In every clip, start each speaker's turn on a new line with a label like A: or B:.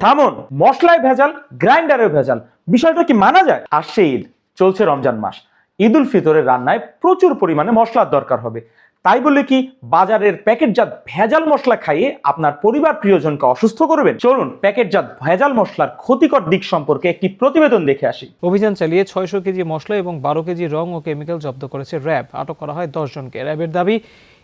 A: থামুন, মশলায় ভেজাল গ্রাইন্ডারে ভেজাল, বিষয়টা কি মানা যায়? আসছে ঈদ, চলছে রমজান মাস। ঈদ উল ফিতরের রান্নায় প্রচুর পরিমাণে মশলার দরকার হবে। তাই বলে কি বাজারের প্যাকেটজাত ভেজাল মশলা খাইয়ে আপনার পরিবার প্রিয়জনকে অসুস্থ করবেন? চলুন, প্যাকেটজাত ভেজাল মশলার ক্ষতিকর দিক সম্পর্কে একটি প্রতিবেদন দেখে আসি।
B: অভিযান চালিয়ে ছয়শো কেজি মশলা এবং বারো কেজি রং ও কেমিক্যাল জব্দ করেছে র্যাব। আটক করা হয় দশ জনকে। র্যাবের দাবি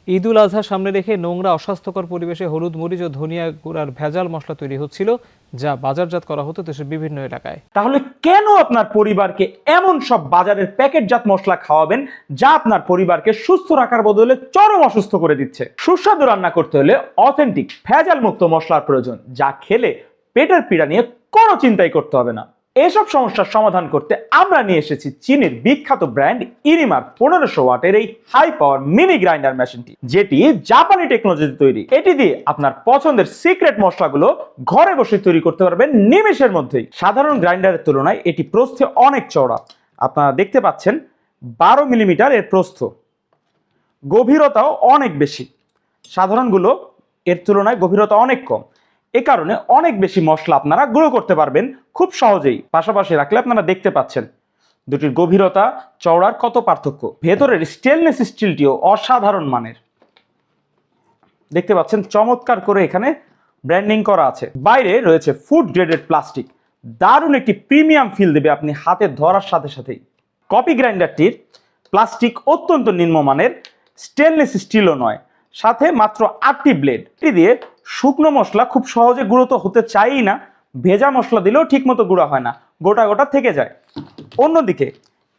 B: ঈদ উল আজহা সামনে রেখে নোংরা, অস্বাস্থ্যকর পরিবেশে হলুদ, মরিচ ও ধনিয়া গুঁড়ার ভেজাল মশলা তৈরি হচ্ছিল, যা বাজারজাত করা হতো দেশের বিভিন্ন এলাকায়।
A: তাহলে কেন আপনার পরিবারকে এমন সব বাজারের প্যাকেটজাত মশলা খাওয়াবেন, যা আপনার পরিবারকে সুস্থ রাখার বদলে চরম অসুস্থ করে দিচ্ছে? সুস্বাদু রান্না করতে হলে অথেন্টিক ভেজাল মুক্ত মশলার প্রয়োজন, যা খেলে পেটের পীড়া নিয়ে কোনো চিন্তাই করতে হবে না। এসব সমস্যার সমাধান করতে আমরা নিয়ে এসেছি চীনের বিখ্যাত ব্র্যান্ড ইরিমার পনেরোশো ওয়াটের এই হাই পাওয়ার মিনি গ্রাইন্ডার মেশিনটি যেটি জাপানি টেকনোলজিতে তৈরি। এটি দিয়ে আপনার পছন্দের সিক্রেট মশলাগুলো ঘরে বসে তৈরি করতে পারবেন নিমেষের মধ্যেই। সাধারণ গ্রাইন্ডারের তুলনায় এটি প্রস্থে অনেক চওড়া। আপনারা দেখতে পাচ্ছেন বারো মিলিমিটার এর প্রস্থ। গভীরতাও অনেক বেশি। সাধারণগুলো এর তুলনায় গভীরতা অনেক কম। এ কারণে অনেক বেশি মশলা আপনারা গুঁড়ো করতে পারবেন খুব সহজেই, পাশাপাশি রাখলে আপনারা দেখতে পাচ্ছেন। দুটির গভীরতা, চওড়ার কত পার্থক্য? ভেতরের স্টেনলেস স্টিলটিও অসাধারণ মানের। দেখতে পাচ্ছেন চমৎকার করে এখানে ব্র্যান্ডিং করা আছে। বাইরে রয়েছে ফুড গ্রেডেড প্লাস্টিক দারুণ একটি প্রিমিয়াম ফিল দেবে আপনি হাতে ধরার সাথে সাথেই। কপি গ্রাইন্ডারটির প্লাস্টিক অত্যন্ত নিম্নমানের স্টেনলেস স্টিলও নয়। সাথে মাত্র আটটি ব্লেড এটি দিয়ে শুকনো মশলা খুব সহজে গুঁড়ো তো হতে চাই না, ভেজা মশলা দিলেও ঠিকমতো গুঁড়া হয় না, গোটা গোটা থেকে যায়। অন্যদিকে,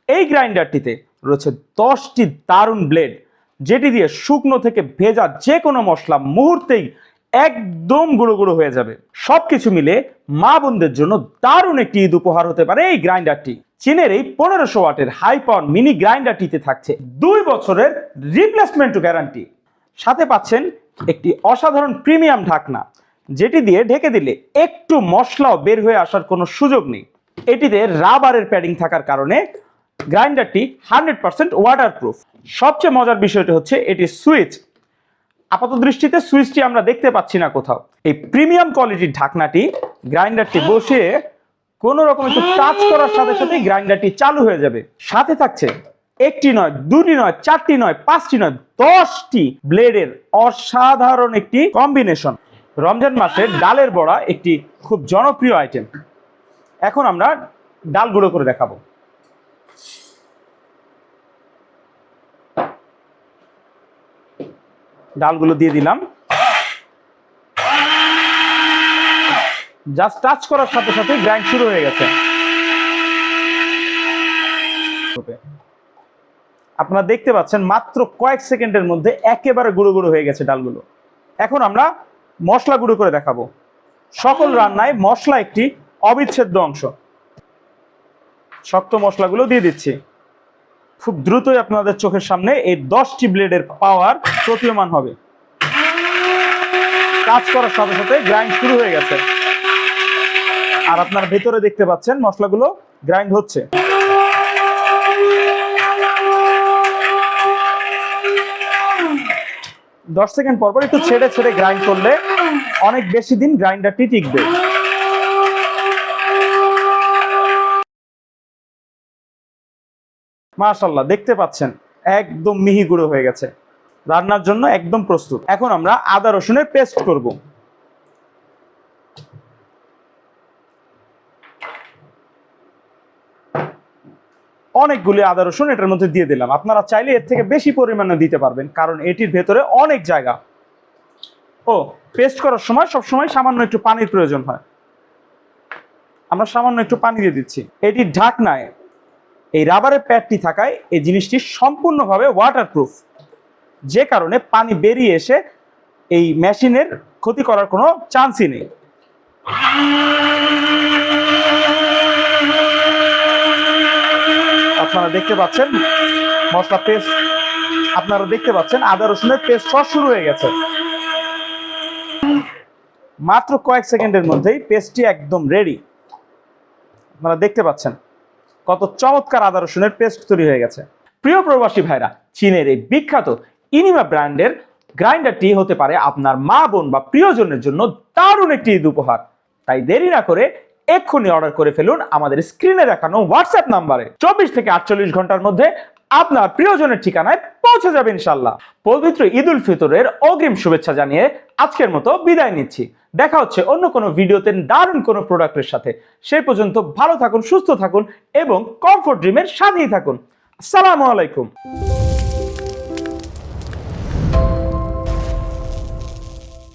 A: এই গ্রাইন্ডারটিতে রয়েছে দশটি দারুণ ব্লেড যেটি দিয়ে শুকনো থেকে ভেজা যে কোনো মশলা মুহূর্তেই একদম গুঁড়ো গুঁড়ো হয়ে যাবে। সব কিছু মিলে মা বোনদের জন্য দারুণ একটি ঈদ উপহার হতে পারে এই গ্রাইন্ডারটি। চীনের এই পনেরোশো ওয়াটের হাই পাওয়ার মিনি গ্রাইন্ডারটিতে থাকছে দুই বছরের রিপ্লেসমেন্ট গ্যারান্টি সাথে পাচ্ছেন একটি অসাধারণ প্রিমিয়াম ঢাকনা, যেটি দিয়ে ঢেকে দিলে একটু মশলাও বের হয়ে আসার কোনো সুযোগ নেই। এটিতে রাবারের প্যাডিং থাকার কারণে গ্রাইন্ডারটি হান্ড্রেড পার্সেন্ট ওয়াটারপ্রুফ সবচেয়ে মজার বিষয়টি হচ্ছে এটি সুইচ। আপাত দৃষ্টিতে সুইচটি আমরা দেখতে পাচ্ছি না কোথাও। এই প্রিমিয়াম কোয়ালিটির ঢাকনাটি গ্রাইন্ডারটি বসিয়ে কোনো রকম একটু টাচ করার সাথে সাথে গ্রাইন্ডারটি চালু হয়ে যাবে। সাথে থাকছে একটি নয়, দুটি নয়, চারটি নয়, পাঁচটি নয়, দশটি ব্লেডের অসাধারণ একটি কম্বিনেশন। রমজান মাসে ডালের বড়া একটি খুব জনপ্রিয় আইটেম এখন আমরা ডাল গুঁড়ো করে দেখাবো। ডালগুলো দিয়ে দিলাম। জাস্ট টাচ করার সাথে সাথে গ্রাইন্ড শুরু হয়ে গেছে। আপনারা দেখতে পাচ্ছেন মাত্র কয়েক সেকেন্ডের মধ্যে একেবারে গুঁড়ো গুঁড়ো হয়ে গেছে ডালগুলো। এখন আমরা মশলা গুঁড়ো করে দেখাবো। সকল রান্নায় মশলা একটি অবিচ্ছেদ্য অংশ। শক্ত মশলাগুলো দিয়ে দিচ্ছি। খুব দ্রুতই আপনাদের চোখের সামনে এই দশটি ব্লেডের পাওয়ার প্রতীয়মান হবে। কাজ করার সাথে সাথে গ্রাইন্ড শুরু হয়ে গেছে। আর আপনার ভেতরে দেখতে পাচ্ছেন মশলাগুলো গ্রাইন্ড হচ্ছে। দশ সেকেন্ড পর পর একটু ছেড়ে ছেড়ে গ্রাইন্ড করলে অনেক বেশি দিন গ্রাইন্ডারটি টিকবে। মাশাল্লাহ দেখতে পাচ্ছেন, একদম মিহি গুঁড়ো হয়ে গেছে। রান্নার জন্য একদম প্রস্তুত। এখন আমরা আদা রসুনের পেস্ট করব। অনেকগুলি আদা, রসুন এটার মধ্যে দিয়ে দিলাম। আপনারা চাইলে এর থেকে বেশি পরিমাণে দিতে পারবেন, কারণ এটির ভেতরে অনেক জায়গা। ও পেস্ট করার সময় সব সময় সামান্য একটু পানির প্রয়োজন হয়। আমরা সামান্য একটু পানি দিয়ে দিচ্ছি। এটির ঢাকনায়, এই রাবারের প্যাডটি থাকায় এই জিনিসটি সম্পূর্ণভাবে ওয়াটারপ্রুফ যে কারণে পানি বেরিয়ে এসে এই মেশিনের ক্ষতি করার কোনো চান্সই নেই। আপনারা দেখতে পাচ্ছেন, মশলা পেস্ট আপনারা দেখতে পাচ্ছেন, আদা রসুনের পেস্ট সব শুরু হয়ে গেছে। মাত্র কয়েক সেকেন্ডের মধ্যেই পেস্টটি একদম রেডি আপনারা দেখতে পাচ্ছেন কত চমৎকার আদা রসুনের পেস্ট তৈরি হয়ে গেছে। প্রিয় প্রবাসী ভাইরা, চীনের এই বিখ্যাত ইনিমা ব্র্যান্ডের গ্রাইন্ডারটি হতে পারে আপনার মা বোন বা প্রিয়জনের জন্য দারুণ একটি ঈদ উপহার। তাই দেরি না করে এক্ষুনি অর্ডার করে ফেলুন আমাদের স্ক্রিনে দেখানো হোয়াটসঅ্যাপ নাম্বারে চব্বিশ থেকে আটচল্লিশ ঘণ্টার মধ্যে আপনার প্রিয়জনের ঠিকানায় পৌঁছে যাবে ইনশাল্লাহ। পবিত্র ঈদ উল ফিতরের অগ্রিম শুভেচ্ছা জানিয়ে আজকের মতো বিদায় নিচ্ছি। দেখা হচ্ছে অন্য কোনো ভিডিওতে দারুণ কোনো প্রোডাক্টের সাথে। সেই পর্যন্ত ভালো থাকুন, সুস্থ থাকুন এবং কমফোর্ট ড্রিমের সাথেই থাকুন। আসসালামু আলাইকুম।